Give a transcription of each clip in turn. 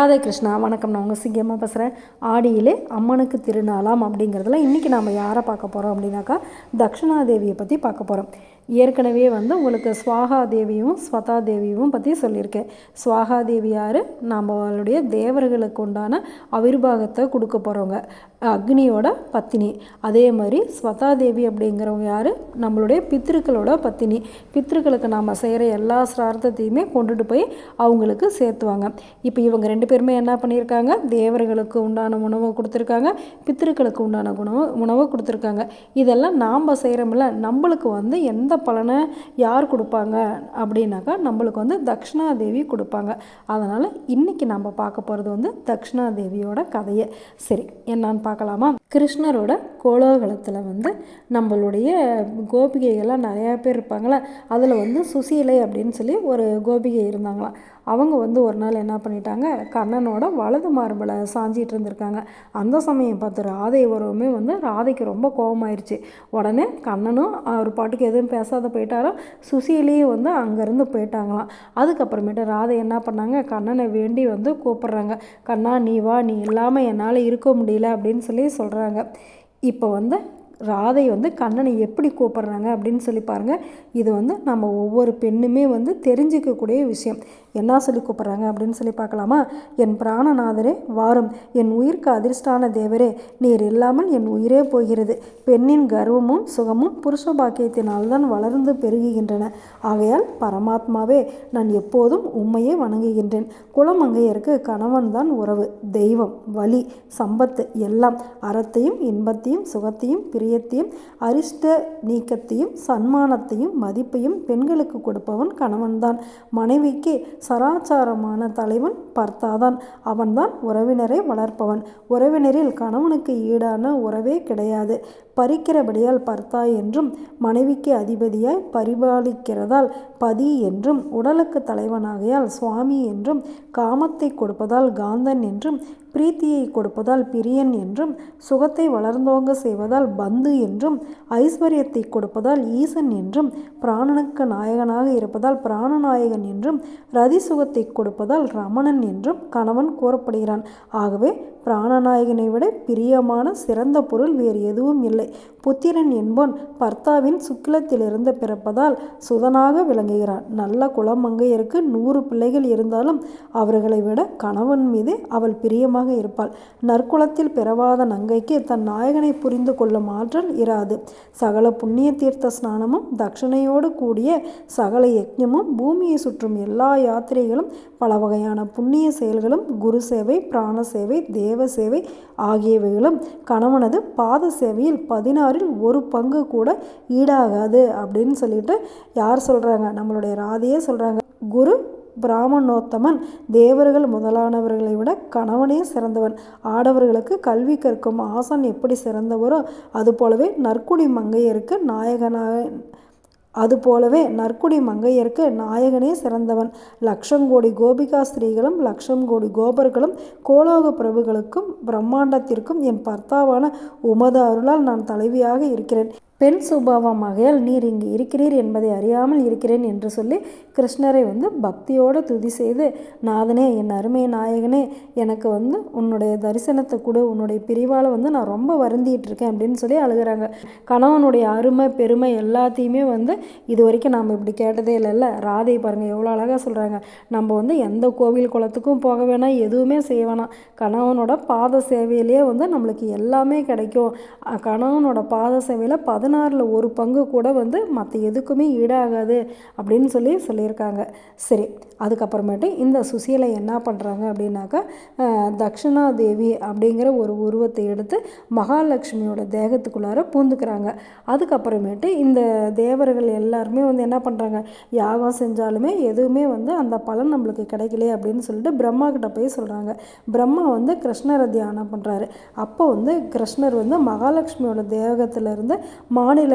ராதே கிருஷ்ணா வணக்கம். நான் உங்கள் சிங்கியமாக பேசுகிறேன் ஆடியிலே அம்மனுக்கு திருநாளாம் அப்படிங்கிறதுல இன்றைக்கி நம்ம யாரை பார்க்க போகிறோம் அப்படின்னாக்கா தக்ஷணாதேவியை பற்றி பார்க்க போகிறோம் ஏற்கனவே வந்து உங்களுக்கு ஸ்வாகா தேவியும் ஸ்வதா தேவியும் பற்றி சொல்லியிருக்கேன். ஸ்வாகா தேவி யார்? நம்மளுடைய தேவர்களுக்கு உண்டான அவிர்வாகத்தை கொடுக்க போகிறவங்க அக்னியோட பத்தினி. அதே மாதிரி ஸ்வதா தேவி அப்படிங்கிறவங்க யார்? நம்மளுடைய பித்ருக்களோட பத்தினி. பித்ருக்களுக்கு நாம் செய்கிற எல்லா சிரார்த்தத்தையுமே கொண்டுட்டு போய் அவங்களுக்கு சேர்த்துவாங்க. இப்போ இவங்க ரெண்டு பேருமே என்ன பண்ணியிருக்காங்க? தேவர்களுக்கு உண்டான உணவை கொடுத்துருக்காங்க. பித்திருக்களுக்கு உண்டான உணவு உணவை கொடுத்துருக்காங்க. இதெல்லாம் நாம் செய்கிறோம்ல நம்மளுக்கு வந்து எந்த பலனை யார் கொடுப்பாங்க? அப்படின்னாக்கா நம்மளுக்கு வந்து தக்ஷணாதேவி கொடுப்பாங்க. அதனால் இன்றைக்கி நம்ம பார்க்க போகிறது வந்து தக்ஷணாதேவியோட கதையை. சரி என்னான்னு பார்க்கலாமா? கிருஷ்ணரோட கோலாகலத்தில் வந்து நம்மளுடைய கோபிகைகள்லாம் நிறையா பேர் இருப்பாங்களே அதில் வந்து சுசீலை அப்படின்னு சொல்லி ஒரு கோபிகை இருந்தாங்களாம். அவங்க வந்து ஒரு நாள் என்ன பண்ணிட்டாங்க? கண்ணனோட வலது மார்பில் சாஞ்சிட்டு இருந்திருக்காங்க. அந்த சமயம் பார்த்து ராதை உறவுமே வந்து ராதைக்கு ரொம்ப கோபமாயிருச்சு உடனே கண்ணனும் அவர் பாட்டுக்கு எதுவும் பேசாத போயிட்டாரோ சுசீலையும் வந்து அங்கேருந்து போயிட்டாங்களாம். அதுக்கப்புறமேட்டு ராதை என்ன பண்ணாங்க? கண்ணனை வேண்டி வந்து கூப்பிட்றாங்க. கண்ணா நீ வா நீ இல்லாமல் என்னால் இருக்க முடியல அப்படின்னு சொல்லி சொல்கிறாங்க இப்போ வந்து ராதை வந்து கண்ணனை எப்படி கூப்பிட்றாங்க அப்படின்னு சொல்லி பாருங்கள் இது வந்து நம்ம ஒவ்வொரு பெண்ணுமே வந்து தெரிஞ்சிக்கக்கூடிய விஷயம். என்ன சொல்லி கூப்பிட்றாங்க அப்படின்னு சொல்லி பார்க்கலாமா? என் பிராணநாதரே வாரும். என் உயிர்க்கு அதிர்ஷ்டான தேவரே நீர் இல்லாமல் என் உயிரே போகிறது. பெண்ணின் கர்வமும் சுகமும் புருஷ பாக்கியத்தினால் தான் வளர்ந்து பெருகுகின்றன. ஆகையால் பரமாத்மாவே நான் எப்போதும் உண்மையே வணங்குகின்றேன். குலமங்கையருக்கு கணவன் தான் உறவு தெய்வம் வலி சம்பத்து எல்லாம் அறத்தையும் இன்பத்தையும் சுகத்தையும் பிரியத்தையும் அரிஷ்ட நீக்கத்தையும் சன்மானத்தையும் மதிப்பையும் பெண்களுக்கு கொடுப்பவன் கணவன்தான். மனைவிக்கு சராச்சாரமான தலைவன் பர்த்தாதான் அவன்தான் உறவினரை வளர்ப்பவன். உறவினரில் கணவனுக்கு ஈடான உறவே கிடையாது. பறிக்கிறபடியால் பர்த்தா என்றும் மனைவிக்கு அதிபதியாய் பரிபாலிக்கிறதால் பதி என்றும் உடலுக்கு தலைவனாகையால் சுவாமி என்றும் காமத்தை கொடுப்பதால் காந்தன் என்றும் பிரீத்தியை கொடுப்பதால் பிரியன் என்றும் சுகத்தை வளர்ந்தோங்க செய்வதால் பந்து என்றும் ஐஸ்வர்யத்தை கொடுப்பதால் ஈசன் என்றும் பிராணனுக்கு நாயகனாக இருப்பதால் பிராணநாயகன் என்றும் ரதி சுகத்தை கொடுப்பதால் ரமணன் என்றும் கணவன் கூறப்படுகிறான். ஆகவே பிராணநாயகனை விட பிரியமான சிறந்த பொருள் வேறு எதுவும் இல்லை. புத்திரன் என்போன் பர்த்தாவின் சுக்கிலத்திலிருந்து பிறப்பதால் சுதனாக விளங்குகிறான். நல்ல குளமங்கையருக்கு நூறு பிள்ளைகள் இருந்தாலும் அவர்களை விட கணவன் மீது அவள் பிரியமாக இருப்பாள். நற்குலத்தில் பிறவாத நங்கைக்கு தன் நாயகனை புரிந்து கொள்ளும் ஆற்றல் இராது. சகல புண்ணிய தீர்த்த ஸ்நானமும் தட்சணையோடு கூடிய சகல யக்ஞமும் பூமியை சுற்றும் எல்லா யாத்திரைகளும் பல வகையான புண்ணிய செயல்களும் குரு சேவை பிராண சேவை தேவ சேவை ஆகியவைகளும் கணவனது பாத சேவையில் பதினாறில் ஒரு பங்கு கூட ஈடாகாது அப்படின்னு சொல்லிட்டு யார் சொல்கிறாங்க நம்மளுடைய ராதையே சொல்கிறாங்க குரு பிராமணோத்தமன் தேவர்கள் முதலானவர்களை விட கணவனே சிறந்தவன். ஆடவர்களுக்கு கல்வி கற்கும் ஆசன் எப்படி சிறந்தவரோ அதுபோலவே நற்குடி மங்கையருக்கு நாயகனாக அதுபோலவே நற்குடி மங்கையருக்கு நாயகனே சிறந்தவன். லட்சம் கோடி கோபிகா ஸ்திரீகளும் லட்சம் கோடி கோபர்களும் கோலோக பிரபுகளுக்கும் பிரம்மாண்டத்திற்கும் என் பர்த்தாவான உமது அருளால் நான் தலைவியாக இருக்கிறேன். பெண் சுபாவமாகையால் நீர் இங்கு இருக்கிறீர் என்பதை அறியாமல் இருக்கிறேன் என்று சொல்லி கிருஷ்ணரை வந்து பக்தியோடு துதி செய்து நாதனே என் அருமை நாயகனே எனக்கு வந்து உன்னுடைய தரிசனத்தை கொடு உன்னுடைய பிரிவால் வந்து நான் ரொம்ப வருந்திட்டு இருக்கேன் அப்படின்னு சொல்லி அழுகிறாங்க. கணவனுடைய அருமை பெருமை எல்லாத்தையுமே வந்து இது வரைக்கும் நாம் இப்படி கேட்டதே இல்லைல்ல ராதை பாருங்கள் எவ்வளோ அழகாக சொல்கிறாங்க நம்ம வந்து எந்த கோவில் குளத்துக்கும் போக வேணாம் எதுவுமே செய்ய வேணாம். கணவனோட பாத சேவையிலேயே வந்து நம்மளுக்கு எல்லாமே கிடைக்கும். கணவனோட பாத சேவையில் பத பதினாறில் ஒரு பங்கு கூட வந்து மற்ற எதுக்குமே ஈடாகாது அப்படின்னு சொல்லி சொல்லியிருக்காங்க. சரி அதுக்கப்புறமேட்டு இந்த சுசீலை என்ன பண்ணுறாங்க அப்படின்னாக்கா தக்ஷணா தேவி அப்படிங்கிற ஒரு உருவத்தை எடுத்து மகாலட்சுமியோட தேகத்துக்குள்ளார பூந்துக்கிறாங்க. அதுக்கப்புறமேட்டு இந்த தேவர்கள் எல்லாருமே வந்து என்ன பண்ணுறாங்க யாகம் செஞ்சாலுமே எதுவுமே வந்து அந்த பலன் நம்மளுக்கு கிடைக்கலையே அப்படின்னு சொல்லிட்டு பிரம்மா கிட்ட போய் சொல்கிறாங்க பிரம்மா வந்து கிருஷ்ணரை தியானம் பண்ணுறாரு அப்போ வந்து கிருஷ்ணர் வந்து மகாலட்சுமியோட தேகத்திலிருந்து மாநில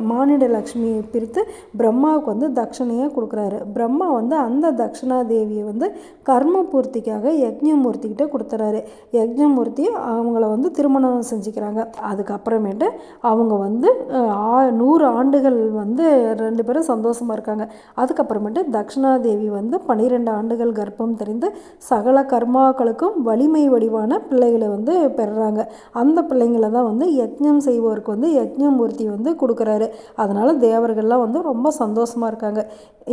மானிட லக்ஷ்மியை பிரித்து பிரம்மாவுக்கு வந்து தட்சணையாக கொடுக்குறாரு. பிரம்மா வந்து அந்த தட்சணா தேவியை வந்து கர்ம பூர்த்திக்காக யக்ஞமூர்த்திக்கிட்ட கொடுத்துறாரு. யக்ஞமூர்த்தி அவங்கள வந்து திருமணம் செஞ்சுக்கிறாங்க. அதுக்கப்புறமேட்டு அவங்க வந்து ஆ- நூறு ஆண்டுகள் வந்து ரெண்டு பேரும் சந்தோஷமாக இருக்காங்க. அதுக்கப்புறமேட்டு தட்சிணாதேவி வந்து பன்னிரெண்டு ஆண்டுகள் கர்ப்பம் தெரிந்து சகல கர்மாக்களுக்கும் வலிமை வடிவான பிள்ளைகளை வந்து பெறுறாங்க. அந்த பிள்ளைங்களை தான் வந்து யக்ஞம் செய்வோருக்கு வந்து யக்ஞமூர்த்தி வந்து கொடுக்குறாரு. அதனால் தேவர்கள்லாம் வந்து ரொம்ப சந்தோஷமாக இருக்காங்க.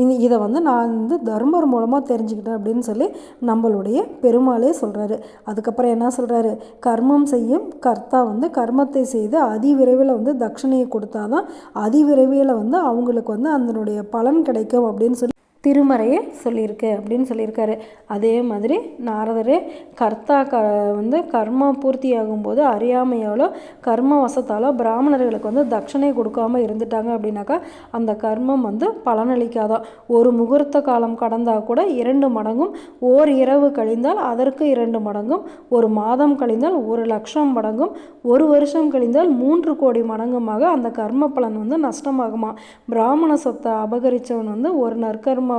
இது இதை வந்து நான் வந்து தர்மர் மூலமாக தெரிஞ்சுக்கிட்டேன் அப்படின்னு சொல்லி நம்மளுடைய பெருமாளே சொல்கிறாரு அதுக்கப்புறம் என்ன சொல்கிறாரு கர்மம் செய்யும் கர்த்தா வந்து கர்மத்தை செய்து அதிவிரைவில் வந்து தட்சிணையை கொடுத்தாதான் அதிவிரைவில் வந்து அவங்களுக்கு வந்து அதனுடைய பலன் கிடைக்கும் அப்படின்னு சொல்லி திருமறையே சொல்லியிருக்கு அப்படின்னு சொல்லியிருக்காரு. அதே மாதிரி நாரதரே கர்த்தா க வந்து கர்மா பூர்த்தி ஆகும்போது அறியாமையாலோ கர்ம வசத்தாலோ பிராமணர்களுக்கு வந்து தட்சணை கொடுக்காம இருந்துட்டாங்க அப்படின்னாக்கா அந்த கர்மம் வந்து பலனளிக்காதான். ஒரு முகூர்த்த காலம் கடந்தால் கூட இரண்டு மடங்கும் ஓர் இரவு கழிந்தால் அதற்கு இரண்டு மடங்கும் ஒரு மாதம் கழிந்தால் ஒரு லட்சம் மடங்கும் ஒரு வருஷம் கழிந்தால் மூன்று கோடி மடங்குமாக அந்த கர்ம பலன் வந்து நஷ்டமாகுமா பிராமண சொத்தை அபகரித்தவன் வந்து ஒரு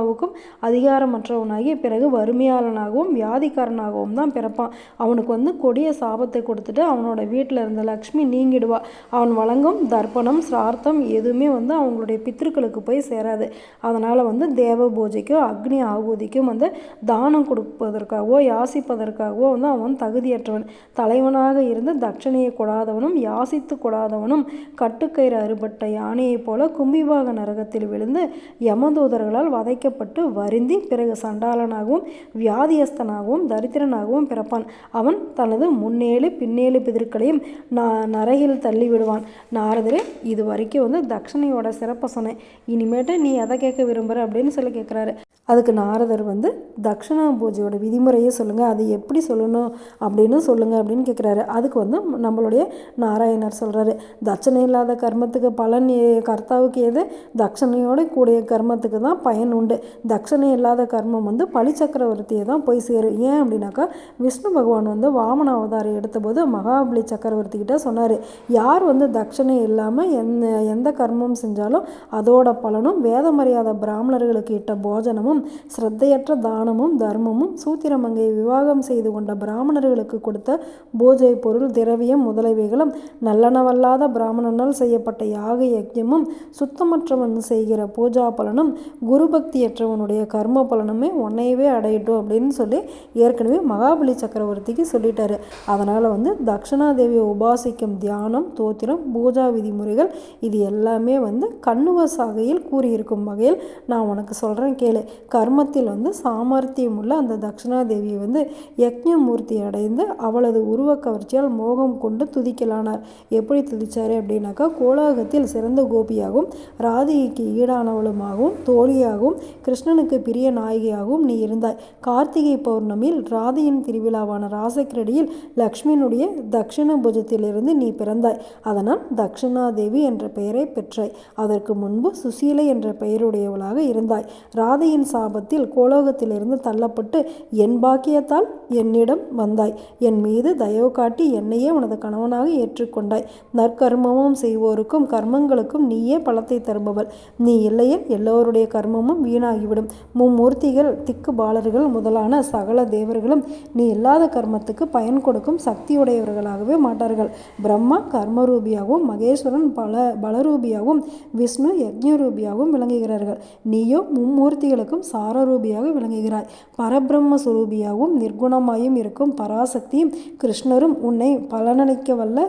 ஆத்மாவுக்கும் அதிகாரமற்றவனாகி பிறகு வறுமையாளனாகவும் வியாதிக்காரனாகவும் தான் பிறப்பான். அவனுக்கு வந்து கொடிய சாபத்தை கொடுத்துட்டு அவனோட வீட்டில் இருந்த லக்ஷ்மி நீங்கிடுவா. அவன் வழங்கும் தர்ப்பணம் சிரார்த்தம் எதுவுமே வந்து அவங்களுடைய பித்திருக்களுக்கு போய் சேராது. அதனால் வந்து தேவ பூஜைக்கும் அக்னி ஆகுதிக்கும் வந்து தானம் கொடுப்பதற்காகவோ யாசிப்பதற்காகவோ வந்து அவன் தகுதியற்றவன். தலைவனாக இருந்து தட்சணையை கொடாதவனும் யாசித்து கொடாதவனும் கட்டுக்கயிறு அறுபட்ட யானையைப் போல கும்பிபாக நரகத்தில் விழுந்து யமதூதர்களால் வதைக்கப்பட்டு வருந்தி பிறகு சண்டாளனாகவும் வியாதியஸ்தனாகவும் தரித்திரனாகவும் பிறப்பான். அவன் தனது முன்னேழு பின்னேழு பிதிர்களையும் நான் நரகில் தள்ளி விடுவான் நாரதரே இது வரைக்கும் வந்து தட்சணையோட சிறப்பை சொன்னேன். இனிமேட்டு நீ எதை கேட்க விரும்புகிற அப்படின்னு சொல்லி கேட்குறாரு. அதுக்கு நாரதர் வந்து தக்ஷணா பூஜையோட விதிமுறையே சொல்லுங்கள் அது எப்படி சொல்லணும் அப்படின்னு சொல்லுங்கள் அப்படின்னு கேட்குறாரு. அதுக்கு வந்து நம்மளுடைய நாராயணர் சொல்கிறாரு தட்சணை இல்லாத கர்மத்துக்கு பலன் கர்த்தாவுக்கு எது? தட்சணையோட கூடிய கர்மத்துக்கு தான் பயன் உண்டு தட்சணை இல்லாத கர்மம் வந்து பலி சக்கரவர்த்தியை தான் போய் சேரும். ஏன் அப்படின்னாக்கா விஷ்ணு பகவான் வந்து வாமன அவதாரம் எடுத்தபோது மகாபலி சக்கரவர்த்தி கிட்ட சொன்னார். யார் வந்து தட்சணை இல்லாமல் எந்த எந்த கர்மம் செஞ்சாலும் அதோட பலனும் வேத மரியாதை பிராமணர்களுக்கு இட்ட போஜனமும் ஸ்ரத்தையற்ற தானமும் தர்மமும் சூத்திரமங்கை விவாகம் செய்து கொண்ட பிராமணர்களுக்கு கொடுத்த பூஜை பொருள் திரவியம் முதலவைகளும் நல்லனவல்லாத பிராமணனால் செய்யப்பட்ட யாக யஜ்யமும் சுத்தமற்றவன் செய்கிற பூஜா பலனும் குரு ஏற்றவனுடைய கர்ம பலனுமே உன்னையவே அடையட்டும் அப்படின்னு சொல்லி ஏற்கனவே மகாபலி சக்கரவர்த்திக்கு சொல்லிட்டாரு. அதனால் வந்து தட்சிணாதேவியை உபாசிக்கும் தியானம் தோத்திரம் பூஜா விதிமுறைகள் இது எல்லாமே வந்து கண்ணுவ சாகையில் கூறியிருக்கும் வகையில் நான் உனக்கு சொல்கிறேன் கேளு. கர்மத்தில் வந்து சாமர்த்தியம் உள்ள அந்த தட்சிணாதேவியை வந்து யக்ஞமூர்த்தி அடைந்து அவளது உருவ கவர்ச்சியால் மோகம் கொண்டு துதிக்கலானார். எப்படி துதிச்சாரு அப்படின்னாக்கா கோலாகத்தில் சிறந்த கோபியாகவும் ராதிகைக்கு ஈடானவளுமாகவும் தோழியாகவும் கிருஷ்ணனுக்கு பிரிய நாயகியாகவும் நீ இருந்தாய். கார்த்திகை பௌர்ணமியில் ராதையின் திருவிழாவான ராசக்கிரடியில் லக்ஷ்மியினுடைய தட்சிண புஜத்திலிருந்து நீ பிறந்தாய். அதனால் தட்சிணாதேவி என்ற பெயரை பெற்றாய். அதற்கு முன்பு சுசீலை என்ற பெயருடையவளாக இருந்தாய். ராதையின் சாபத்தில் கோலோகத்திலிருந்து தள்ளப்பட்டு என் பாக்கியத்தால் என்னிடம் வந்தாய். என் மீது தயவு காட்டி என்னையே உனது கணவனாக ஏற்றுக்கொண்டாய். நற்கர்மமும் செய்வோருக்கும் கர்மங்களுக்கும் நீயே பலத்தை தருபவள். நீ இல்லையே எல்லோருடைய கர்மமும் வீணாகிவிடும். மும்மூர்த்திகள் திக்கு பாலர்கள் முதலான சகல தேவர்களும் நீ இல்லாத கர்மத்துக்கு பயன் கொடுக்கும் சக்தியுடையவர்களாகவே மாட்டார்கள். பிரம்மா கர்மரூபியாகவும் மகேஸ்வரன் பல பலரூபியாகவும் விஷ்ணு யஜ்ஞரூபியாகவும் விளங்குகிறார்கள். நீயோ மும்மூர்த்திகளுக்கும் சாரரூபியாக விளங்குகிறாய். பரபிரம்ம சுரூபியாகவும் நிர்குணமாயும் இருக்கும் பராசக்தியும் கிருஷ்ணரும் உன்னை பலனளிக்க வல்ல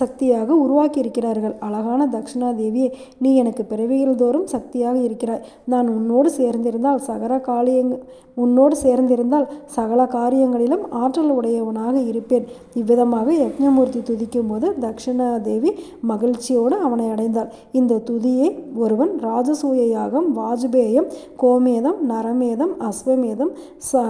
சக்தியாக உருவாக்கி இருக்கிறார்கள் அழகான தட்சிணாதேவியே நீ எனக்கு பிறவிகள் தோறும் சக்தியாக இருக்கிறாய். நான் உன்னோடு சேர்ந்திருந்தால் சகல காலியங் உன்னோடு சேர்ந்திருந்தால் சகல காரியங்களிலும் ஆற்றல் உடையவனாக இருப்பேன். இவ்விதமாக யக்ஞமூர்த்தி துதிக்கும் போது தக்ஷணாதேவி மகிழ்ச்சியோடு அவனை அடைந்தாள். இந்த துதியை ஒருவன் ராஜசூய யாகம் வாஜ்பேயம் கோமேதம் நரமேதம் அஸ்வமேதம் ச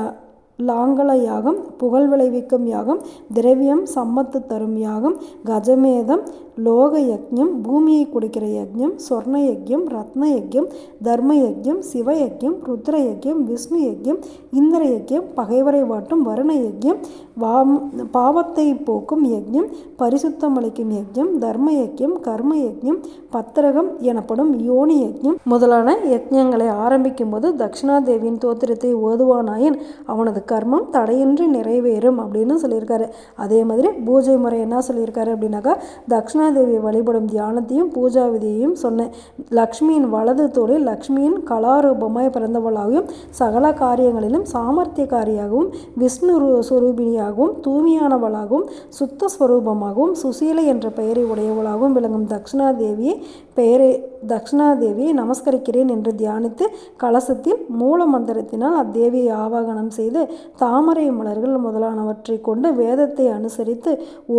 லாங்கல யாகம் புகழ் விளைவிக்கும் யாகம் திரவியம் சம்மத்து தரும் யாகம் கஜமேதம் லோக யக்ஞம் பூமியை குடிக்கிற யக்ஞம் சொர்ண யஜ்யம் ரத்ன யஜ்யம் தர்ம யக்ஞம் சிவ யஜ்யம் ருத்ர யஜ்யம் விஷ்ணு யக்ஞம் இந்திர யஜ்யம் பகைவரை வாட்டும் வருண யக்ஞம் வாம் பாவத்தை போக்கும் யக்ஞம் பரிசுத்தம் அளிக்கும் யக்ஞம் தர்ம யஜ்யம் கர்ம யஜ்யம் பத்திரகம் எனப்படும் யோனி யக்ஞம் முதலான யக்ஞங்களை ஆரம்பிக்கும் போது தட்சிணாதேவியின் தோத்திரத்தை ஓதுவானாயின் அவனது கர்மம் தடையின்றி நிறைவேறும் அப்படின்னு சொல்லியிருக்காரு. அதே மாதிரி பூஜை முறை என்ன சொல்லியிருக்காரு அப்படின்னாக்கா தட்சிணாதேவியை வழிபடும் தியானத்தையும் பூஜா விதியையும் சொன்னேன் லக்ஷ்மியின் வலது தோளில் லக்ஷ்மியின் கலாரூபமாய் பிறந்தவளாகவும் சகல காரியங்களிலும் சாமர்த்தியக்காரியாகவும் விஷ்ணு சுரூபிணியாகவும் தூய்மையானவளாகவும் சுத்த ஸ்வரூபமாகவும் சுசீலை என்ற பெயரை உடையவளாகவும் விளங்கும் தக்ஷணாதேவியை பெயரை தட்சிணாதேவியை நமஸ்கரிக்கிறேன் என்று தியானித்து கலசத்தில் மூல மந்திரத்தினால் அத்தேவியை ஆவாகனம் செய்து தாமரை மலர்கள் முதலானவற்றை கொண்டு வேதத்தை அனுசரித்து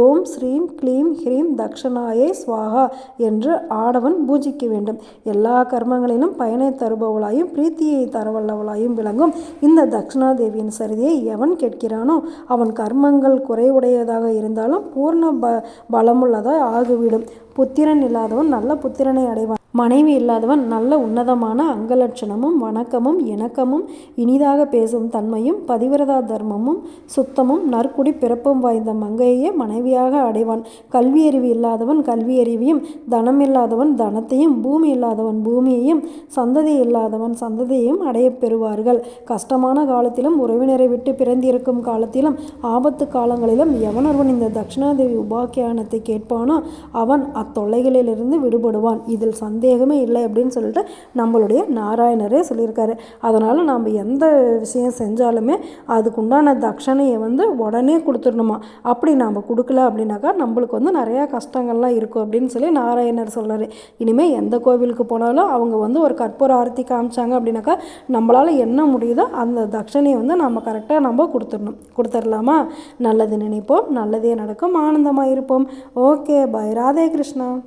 ஓம் ஸ்ரீம் க்ளீம் ஹ்ரீம் தக்ஷணாயே ஸ்வாகா என்று ஆடவன் பூஜிக்க வேண்டும். எல்லா கர்மங்களிலும் பயனை தருபவளாயும் பிரீத்தியை தரவல்லவளாயும் விளங்கும் இந்த தக்ஷணாதேவியின் சரிதியை எவன் கேட்கிறானோ அவன் கர்மங்கள் குறைவுடையதாக இருந்தாலும் பூர்ண ப பலமுள்ளதாக ஆகிவிடும். புத்திரன் இல்லாதவன் நல்ல புத்திரனை அடைவான். மனைவி இல்லாதவன் நல்ல உன்னதமான அங்கலட்சணமும் வணக்கமும் இணக்கமும் இனிதாக பேசும் தன்மையும் பதிவிரதா தர்மமும் சுத்தமும் நற்குடி பிறப்பும் வாய்ந்த மங்கையே மனைவியாக அடைவான். கல்வியறிவு இல்லாதவன் கல்வியறிவையும் தனம் இல்லாதவன் தனத்தையும் பூமி இல்லாதவன் பூமியையும் சந்ததி இல்லாதவன் சந்ததியையும் அடையப் பெறுவார்கள். கஷ்டமான காலத்திலும் உறவினரை விட்டு பிறந்திருக்கும் காலத்திலும் ஆபத்து காலங்களிலும் எவனொருவன் இந்த தட்சிணாதேவி உபாக்கியானத்தை கேட்பானோ அவன் அத்தொல்லைகளிலிருந்து விடுபடுவான். இதில் சந்த சந்தேகமே இல்லை அப்படின்னு சொல்லிட்டு நம்மளுடைய நாராயணரே சொல்லியிருக்காரு. அதனால் நாம் எந்த விஷயம் செஞ்சாலுமே அதுக்குண்டான தட்சணையை வந்து உடனே கொடுத்துடணுமா? அப்படி நாம் கொடுக்கல அப்படின்னாக்கா நம்மளுக்கு வந்து நிறையா கஷ்டங்கள்லாம் இருக்கும் அப்படின்னு சொல்லி நாராயணர் சொல்கிறாரு இனிமேல் எந்த கோவிலுக்கு போனாலும் அவங்க வந்து ஒரு கற்பூர ஆரத்தி காமிச்சாங்க அப்படின்னாக்கா நம்மளால் என்ன முடியுதோ அந்த தட்சணையை வந்து நம்ம கரெக்டாக நம்ம கொடுத்துடணும். கொடுத்துடலாமா? நல்லது நினைப்போம் நல்லதே நடக்கும் ஆனந்தமாக இருப்போம் ஓகே பை. ராதே கிருஷ்ணா.